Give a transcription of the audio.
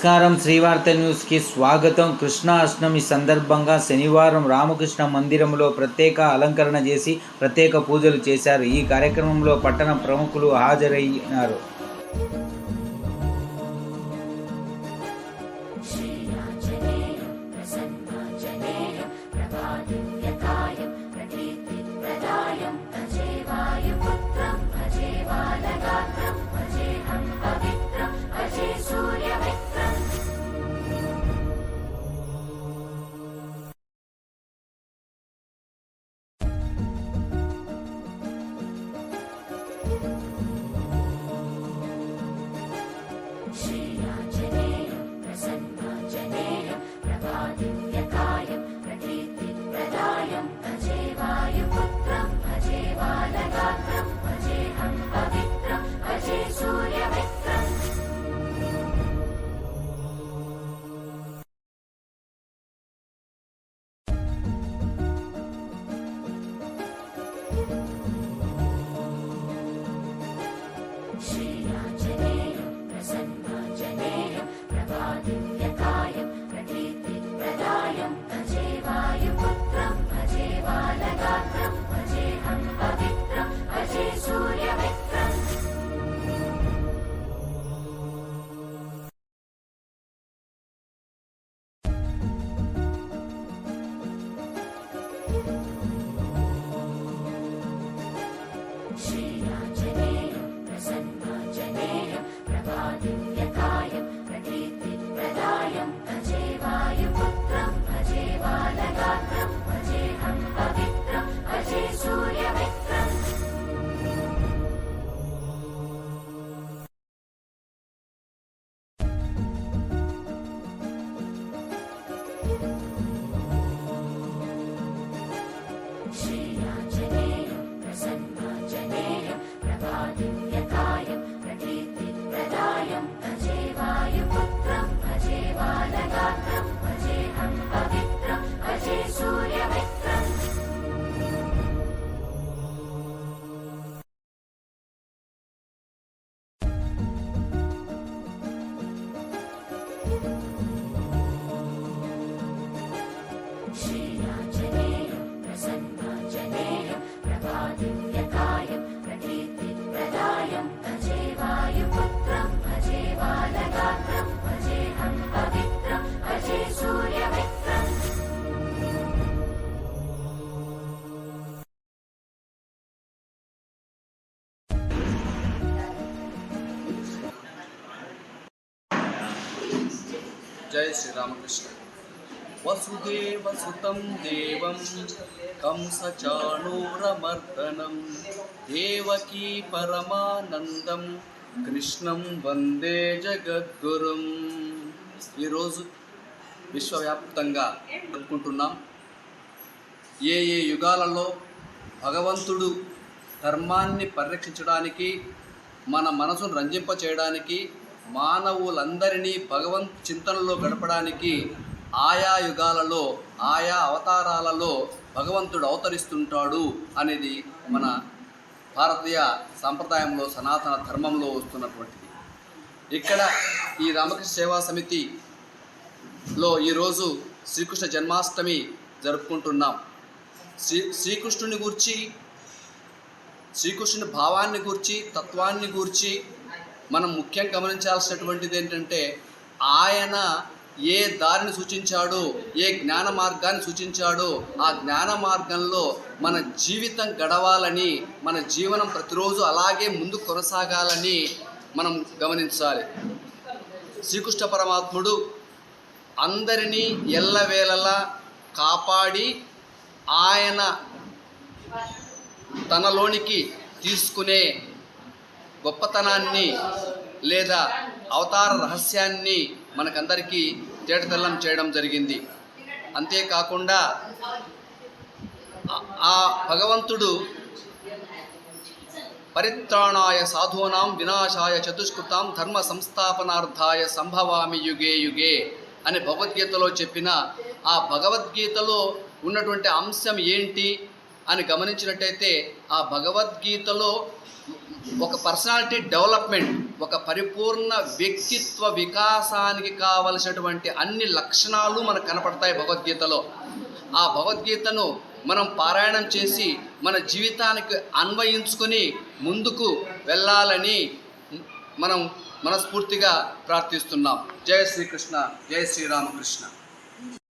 నమస్కారం. శ్రీవార్త న్యూస్కి స్వాగతం. కృష్ణాష్టమి సందర్భంగా శనివారం రామకృష్ణ మందిరంలో ప్రత్యేక అలంకరణ చేసి ప్రత్యేక పూజలు చేశారు. ఈ కార్యక్రమంలో పట్టణ ప్రముఖులు Sí. జై శ్రీరామకృష్ణ వసుదేవ సుతం దేవం కంసచాణూరమర్దనం దేవకీ పరమానందం కృష్ణం వందే జగద్గురుం ఈరోజు విశ్వవ్యాప్తంగా జరుపుకుంటున్నాం. ఏ ఏ యుగాలలో భగవంతుడు ధర్మాన్ని పరిరక్షించడానికి మన మనసును రంజింప చేయడానికి మానవులందరినీ భగవంత్ చింతనలో గడపడానికి ఆయా యుగాలలో ఆయా అవతారాలలో భగవంతుడు అవతరిస్తుంటాడు అనేది మన భారతీయ సాంప్రదాయంలో సనాతన ధర్మంలో వస్తున్నటువంటిది. ఇక్కడ ఈ రామకృష్ణ సేవా సమితిలో ఈరోజు శ్రీకృష్ణ జన్మాష్టమి జరుపుకుంటున్నాం. శ్రీ శ్రీకృష్ణుని గూర్చి శ్రీకృష్ణుని భావాన్ని గూర్చి తత్వాన్ని గూర్చి మనం ముఖ్యం గమనించాల్సినటువంటిది ఏంటంటే ఆయన ఏ దారిని సూచించాడో ఏ జ్ఞాన మార్గాన్ని సూచించాడో ఆ జ్ఞాన మార్గంలో మన జీవితం గడవాలని మన జీవనం ప్రతిరోజు అలాగే ముందు కొనసాగాలని మనం గమనించాలి. శ్రీకృష్ణ పరమాత్ముడు అందరినీ ఎల్లవేళలా కాపాడి ఆయన తనలోనికి తీసుకునే గొప్పతనాన్ని లేదా అవతార రహస్యాన్ని మనకందరికీ తేటతెల్లం చేయడం జరిగింది. అంతేకాకుండా ఆ- భగవంతుడు పరిత్రాణాయ సాధూనాం వినాశాయ చతుష్కృతాం ధర్మ సంస్థాపనార్థాయ సంభవామి యుగే యుగే అని భగవద్గీతలో చెప్పిన ఆ భగవద్గీతలో ఉన్నటువంటి అంశం ఏంటి అని గమనించినట్టయితే ఆ భగవద్గీతలో ఒక పర్సనాలిటీ డెవలప్మెంట్ ఒక పరిపూర్ణ వ్యక్తిత్వ వికాసానికి కావలసినటువంటి అన్ని లక్షణాలు మనకు కనపడతాయి భగవద్గీతలో. ఆ భగవద్గీతను మనం పారాయణం చేసి మన జీవితానికి అన్వయించుకొని ముందుకు వెళ్ళాలని మనం మనస్ఫూర్తిగా ప్రార్థిస్తున్నాం. జయ శ్రీకృష్ణ జయ శ్రీరామకృష్ణ.